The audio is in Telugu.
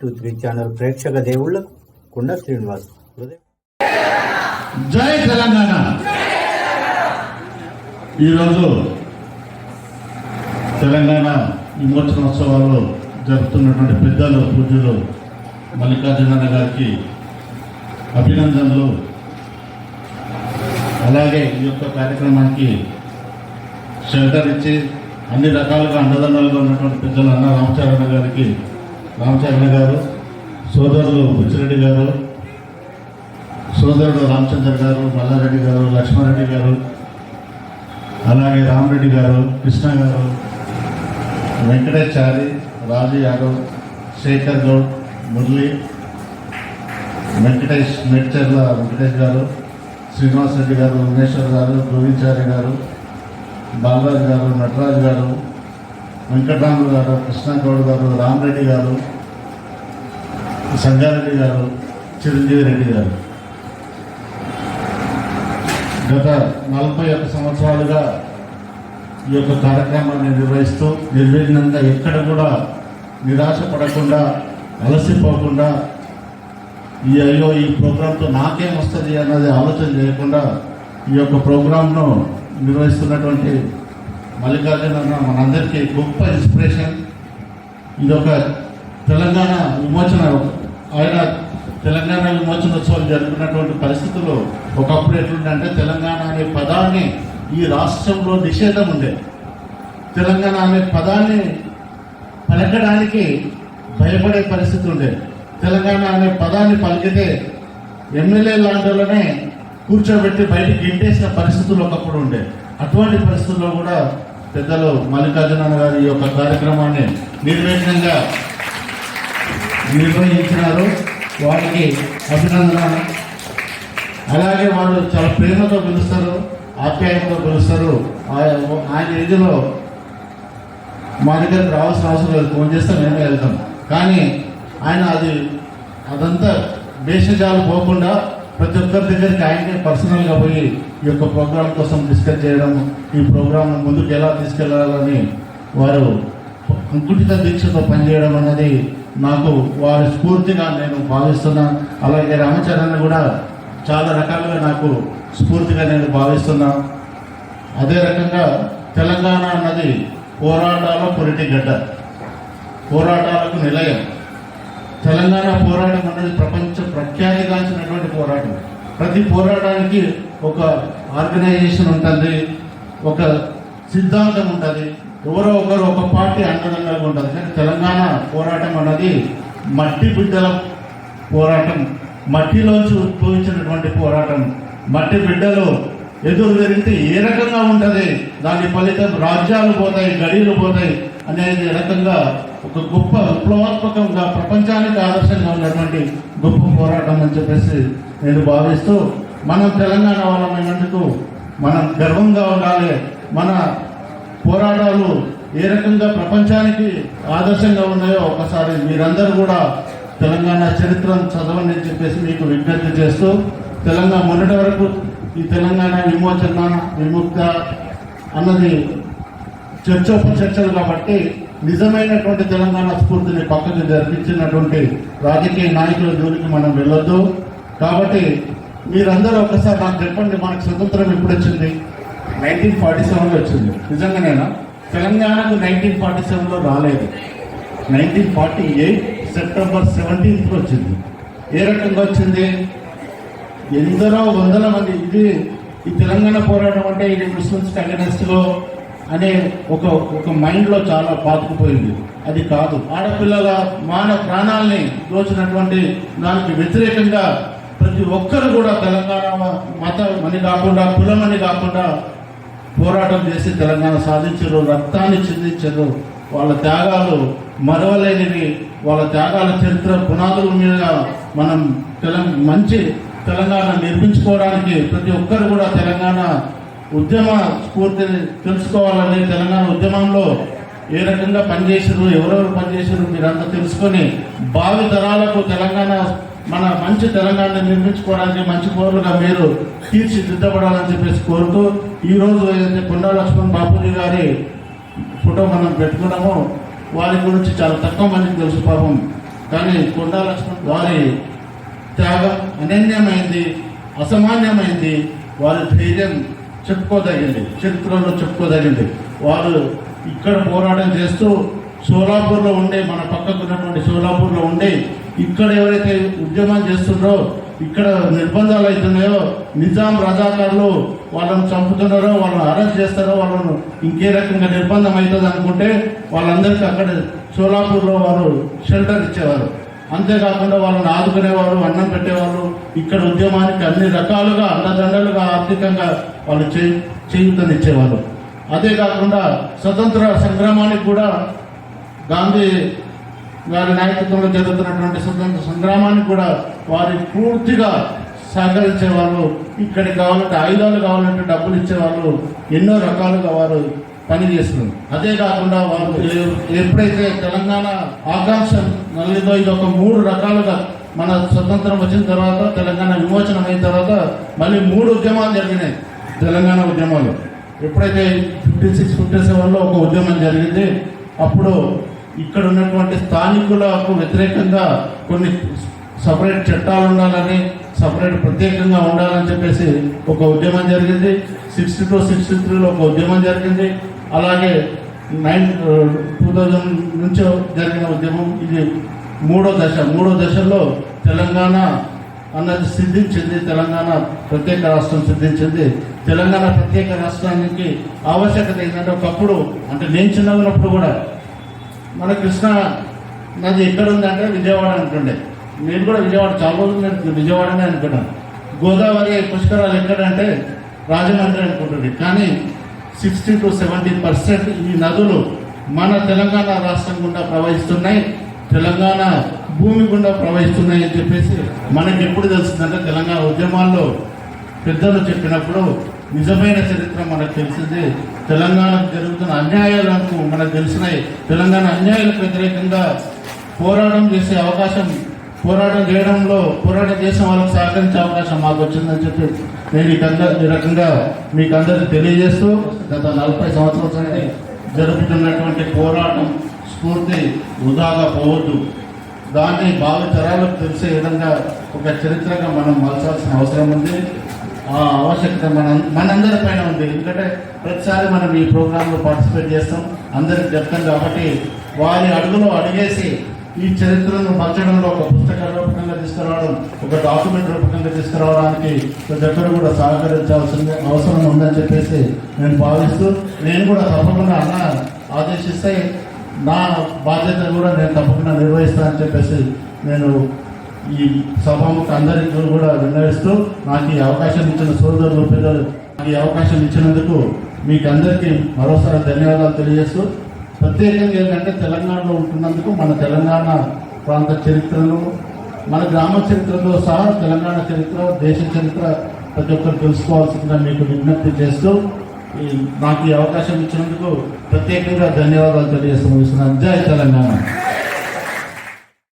త్రీ ఛానల్ ప్రేక్షక దేవుళ్ళకు కుండ శ్రీనివాస్ జై తెలంగాణ. ఈరోజు తెలంగాణ విమోచనోత్సవాల్లో జరుపుతున్నటువంటి పెద్దలు పూజలు మల్లికార్జున గారికి అభినందనలు. అలాగే ఈ యొక్క కార్యక్రమానికి షెల్టర్ ఇచ్చి అన్ని రకాలుగా అండదండలుగా ఉన్నటువంటి పెద్దలు అన్న రామచరణ గారికి రామచంద్ర గారు సోదరులు బుచ్చిరెడ్డి గారు సోదరుడు రామచంద్ర గారు మల్లారెడ్డి గారు లక్ష్మారెడ్డి గారు అలాగే రామరెడ్డి గారు కృష్ణ గారు వెంకటేశ్చారి రాజు యాదవ్ శేఖర్ గౌడ్ మురళి వెంకటేష్ మెడ్చర్ల వెంకటేష్ గారు శ్రీనివాస్ రెడ్డి గారు ఉమేశ్వర్ గారు గోవించారి గారు బాలరాజు గారు నటరాజు గారు వెంకటరాములు గారు కృష్ణగౌడ్ గారు రామరెడ్డి గారు సంగారెడ్డి గారు చిరంజీవి రెడ్డి గారు. గత నలభై ఒక్క సంవత్సరాలుగా ఈ యొక్క కార్యక్రమాన్ని నిర్వహిస్తూ నిర్విఘ్నంగా ఎక్కడ కూడా నిరాశ పడకుండా అలసిపోకుండా ఈ అయ్యో ఈ ప్రోగ్రాంతో నాకేం వస్తుంది అన్నది ఆలోచన చేయకుండా ఈ యొక్క ప్రోగ్రాంను నిర్వహిస్తున్నటువంటి మల్లికార్జున అన్న మనందరికీ గొప్ప ఇన్స్పిరేషన్. ఇది ఒక తెలంగాణ విమోచన ఆయన తెలంగాణ విమోచనోత్సవం జరుపుకున్నటువంటి పరిస్థితుల్లో ఒకప్పుడు ఎట్లుందంటే తెలంగాణ అనే పదాన్ని ఈ రాష్ట్రంలో నిషేధం ఉండే. తెలంగాణ అనే పదాన్ని పలకడానికి భయపడే పరిస్థితి ఉండే. తెలంగాణ అనే పదాన్ని పలికితే ఎమ్మెల్యే లాంటిలోనే కూర్చోబెట్టి బయటికి గింటేసిన పరిస్థితులు ఒకప్పుడు ఉండే. అటువంటి పరిస్థితుల్లో కూడా పెద్దలు మల్లికార్జున గారి యొక్క కార్యక్రమాన్ని నిర్విఘ్నంగా నిర్వహించినారు. వారికి అభినందన. అలాగే వాళ్ళు చాలా ప్రేమతో పిలుస్తారు ఆప్యాయంతో పిలుస్తారు. ఆయన ఏజ్లో మా దగ్గరకు రావాల్సిన అవసరం లేదు. ఫోన్ చేస్తే మేమే వెళ్తాం. కానీ ఆయన అది అదంతా భేషజాలు పోకుండా ప్రతి ఒక్కరి దగ్గరికి ఆయనే పర్సనల్గా పోయి ఈ యొక్క ప్రోగ్రాం కోసం డిస్కస్ చేయడం ఈ ప్రోగ్రాంను ముందుకు ఎలా తీసుకెళ్ళాలని వారు అంకుటిత దీక్షతో పనిచేయడం అన్నది నాకు వారి స్ఫూర్తిగా నేను భావిస్తున్నాను అలాగే రామచరణ్ కూడా చాలా రకాలుగా నాకు స్ఫూర్తిగా నేను భావిస్తున్నా. అదే రకంగా తెలంగాణ అన్నది పోరాటాల పొరిటి గడ్డ పోరాటాలకు నిలయం. తెలంగాణ పోరాటం అనేది ప్రపంచ ప్రతి పోరాటానికి ఒక ఆర్గనైజేషన్ ఉంటుంది ఒక సిద్ధాంతం ఉంటుంది. ఎవరో ఒకరు ఒక పార్టీ అండదండగా ఉంటుంది. కానీ తెలంగాణ పోరాటం అన్నది మట్టి బిడ్డల పోరాటం మట్టిలోంచి ఉద్భవించినటువంటి పోరాటం. మట్టి బిడ్డలు ఎదురు జరిగితే ఏ రకంగా ఉంటుంది? దాని ఫలితం రాజ్యాలు పోతాయి గడియలు పోతాయి అనేది రకంగా ఒక గొప్ప విప్లవాత్మకంగా ప్రపంచానికి ఆదర్శంగా ఉన్నటువంటి గొప్ప పోరాటం అని చెప్పేసి నేను భావిస్తూ మనం తెలంగాణ వాళ్ళమైనందుకు మనం గర్వంగా ఉండాలి. మన పోరాటాలు ఏ రకంగా ప్రపంచానికి ఆదర్శంగా ఉన్నాయో ఒకసారి మీరందరూ కూడా తెలంగాణ చరిత్రను చదవండి అని చెప్పేసి మీకు విజ్ఞప్తి చేస్తూ తెలంగాణ మొన్నటి వరకు ఈ తెలంగాణ విమోచన విముక్త అన్నది చర్చోపచర్చలు కాబట్టి నిజమైనటువంటి తెలంగాణ స్ఫూర్తిని పక్కకు జరిపించినటువంటి రాజకీయ నాయకుల జోలికి మనం వెళ్ళొద్దు. కాబట్టి మీరందరూ ఒకసారి నాకు చెప్పండి మనకు స్వతంత్రం ఎప్పుడు వచ్చింది? నైన్టీన్ ఫార్టీ సెవెన్లో వచ్చింది. నిజంగానేనా? తెలంగాణకు నైన్టీన్ ఫార్టీ సెవెన్లో రాలేదు. నైన్టీన్ ఫార్టీ ఎయిట్ సెప్టెంబర్ సెవెంటీన్త్లో వచ్చింది. ఏ రకంగా వచ్చింది? ఎందరో వందల మంది ఇది ఈ తెలంగాణ పోరాటం అంటే ఇది ముస్లిమ్స్ అగెనెస్ట్ అనే ఒక ఒక మైండ్లో చాలా పాతుకుపోయింది అది కాదు. ఆడపిల్లల మానవ ప్రాణాల్ని దోచినటువంటి దానికి వ్యతిరేకంగా ప్రతి ఒక్కరు కూడా తెలంగాణ మతం అని కాకుండా కులం అని కాకుండా పోరాటం చేసి తెలంగాణ సాధించారు రక్తాన్ని చిందించారు. వాళ్ళ త్యాగాలు మరవలేనివి వాళ్ళ త్యాగాల చరిత్ర పునాదుల మీద మనం తెలంగాణ మంచి తెలంగాణ నిర్మించుకోవడానికి ప్రతి ఒక్కరు కూడా తెలంగాణ ఉద్యమ స్ఫూర్తిని తెలుసుకోవాలని తెలంగాణ ఉద్యమంలో ఏ రకంగా పనిచేసారు ఎవరెవరు పనిచేసారు మీరంతా తెలుసుకొని భావి తరాలకు తెలంగాణ మన మంచి తెలంగాణ నిర్మించుకోవడానికి మంచి పౌరులుగా మీరు తీర్చిదిద్దబడాలని చెప్పేసి కోరుతూ ఈ రోజు ఏదైతే కొండా లక్ష్మణ్ బాపూజీ గారి ఫోటో మనం పెట్టుకున్నామో వారి గురించి చాలా తక్కువ మందికి తెలుసు పాపం. కానీ కొండా లక్ష్మణ్ వారి త్యాగం అనన్యమైంది అసామాన్యమైంది. వారి ధైర్యం చెప్పుకోదగింది. చరిత్రలో చెప్పుకోదగింది. వారు ఇక్కడ పోరాటం చేస్తూ సోలాపూర్లో ఉండే మన పక్కకు ఉన్నటువంటి సోలాపూర్లో ఉండే ఇక్కడ ఎవరైతే ఉద్యమం చేస్తున్నారో ఇక్కడ నిర్బంధాలు అవుతున్నాయో నిజాం రజాకారులు వాళ్ళని చంపుతున్నారో వాళ్ళని అరెస్ట్ చేస్తారో వాళ్ళను ఇంకే రకంగా నిర్బంధం అవుతుంది అనుకుంటే వాళ్ళందరికీ అక్కడ సోలాపూర్లో వారు షెల్టర్ ఇచ్చేవారు. అంతేకాకుండా వాళ్ళని ఆదుకునేవారు అన్నం పెట్టేవారు ఇక్కడ ఉద్యమానికి అన్ని రకాలుగా అండదండలుగా ఆర్థికంగా వాళ్ళు చేయి చేయూతనిచ్చేవారు అదే కాకుండా స్వతంత్ర సంగ్రామానికి కూడా గాంధీ గారి నాయకత్వంలో జరుగుతున్నటువంటి స్వతంత్ర సంగ్రామానికి కూడా వారి పూర్తిగా సహకరించేవాళ్ళు. ఇక్కడికి కావాలంటే ఆయుధాలు కావాలంటే డబ్బులు ఇచ్చేవాళ్ళు. ఎన్నో రకాలుగా వారు పని చేస్తుంది. అదే కాకుండా ఎప్పుడైతే తెలంగాణ ఆకాంక్ష నల్లిదో ఇది ఒక మూడు రకాలుగా మన స్వతంత్రం వచ్చిన తర్వాత తెలంగాణ విమోచనం అయిన తర్వాత మళ్ళీ మూడు ఉద్యమాలు జరిగినాయి తెలంగాణ ఉద్యమాలు. ఎప్పుడైతే ఫిఫ్టీ సిక్స్ ఫిఫ్టీ సెవెన్లో ఒక ఉద్యమం జరిగింది అప్పుడు ఇక్కడ ఉన్నటువంటి స్థానికులకు వ్యతిరేకంగా కొన్ని సపరేట్ చట్టాలు ఉండాలని సపరేట్ ప్రత్యేకంగా ఉండాలని చెప్పేసి ఒక ఉద్యమం జరిగింది. సిక్స్టీ టూ సిక్స్టీ త్రీలో ఒక ఉద్యమం జరిగింది. అలాగే నైన్ టూ థౌజండ్ నుంచి జరిగిన ఉద్యమం ఇది మూడో దశ. మూడో దశలో తెలంగాణ అన్నది సిద్ధించింది తెలంగాణ ప్రత్యేక రాష్ట్రం సిద్ధించింది తెలంగాణ ప్రత్యేక రాష్ట్రానికి ఆవశ్యకత ఏంటంటే ఒకప్పుడు అంటే నేను చిన్నగా ఉన్నప్పుడు కూడా మన కృష్ణ నది ఎక్కడ ఉందంటే విజయవాడ అనుకుండే. నేను కూడా విజయవాడ చాలా రోజులు నేను విజయవాడనే అనుకున్నాను. గోదావరి పుష్కరాలు ఎక్కడంటే రాజమండ్రి అనుకుంటుంది. కానీ సిక్స్టీ టు సెవెంటీ పర్సెంట్ ఈ నదులు మన తెలంగాణ రాష్ట్రం గుండా ప్రవహిస్తున్నాయి తెలంగాణ భూమి గుండా ప్రవహిస్తున్నాయి అని చెప్పేసి మనకి ఎప్పుడు తెలుస్తుందంటే తెలంగాణ ఉద్యమాల్లో పెద్దలు చెప్పినప్పుడు నిజమైన చరిత్ర మనకు తెలిసింది. తెలంగాణకు జరుగుతున్న అన్యాయాలకు మనకు తెలిసినాయి. తెలంగాణ అన్యాయాలకు వ్యతిరేకంగా పోరాటం చేసే అవకాశం పోరాటం చేయడంలో పోరాటం చేసిన వాళ్ళకి సహకరించే అవకాశం మాకు వచ్చిందని చెప్పి నేను ఈ ఈ రకంగా మీకు అందరికి తెలియజేస్తూ గత నలభై సంవత్సరాల నుండి జరుగుతున్నటువంటి పోరాటం స్ఫూర్తి వృధాగా పోవద్దు. దాన్ని భావి తరాలకు తెలిసే విధంగా ఒక చరిత్రగా మనం మలచాల్సిన అవసరం ఉంది. ఆ ఆవశ్యకత మన మనందరి పైన ఉంది. ఎందుకంటే ప్రతిసారి మనం ఈ ప్రోగ్రాంలో పార్టిసిపేట్ చేస్తాం. అందరికి చెప్తాం కాబట్టి వారి అడుగులో అడిగేసి ఈ చరిత్రను పంచడంలో ఒక పుస్తక రూపకంగా తీసుకురావడం ఒక డాక్యుమెంట్ రూపకంగా తీసుకురావడానికి ప్రతి ఒక్కరు కూడా సహకరించాల్సిన అవసరం ఉందని చెప్పేసి నేను భావిస్తూ నేను కూడా తప్పకుండా అన్న ఆదేశిస్తే నా బాధ్యత కూడా నేను తప్పకుండా నిర్వహిస్తానని చెప్పేసి నేను ఈ సభకు అందరికీ కూడా విన్నవిస్తూ నాకు ఈ అవకాశం ఇచ్చిన సోదరులు పిల్లలు నాకు ఈ అవకాశం ఇచ్చినందుకు మీకు అందరికీ మరోసారి ధన్యవాదాలు తెలియజేస్తూ ప్రత్యేకంగా ఏంటంటే తెలంగాణలో ఉంటున్నందుకు మన తెలంగాణ ప్రాంత చరిత్రను మన గ్రామ చరిత్రలో సహా తెలంగాణ చరిత్ర దేశ చరిత్ర ప్రతి ఒక్కరు తెలుసుకోవాల్సిందిగా మీకు విజ్ఞప్తి చేస్తూ ఈ నాకు ఈ అవకాశం ఇచ్చినందుకు ప్రత్యేకంగా ధన్యవాదాలు తెలియజేస్తున్నాను జై తెలంగాణ.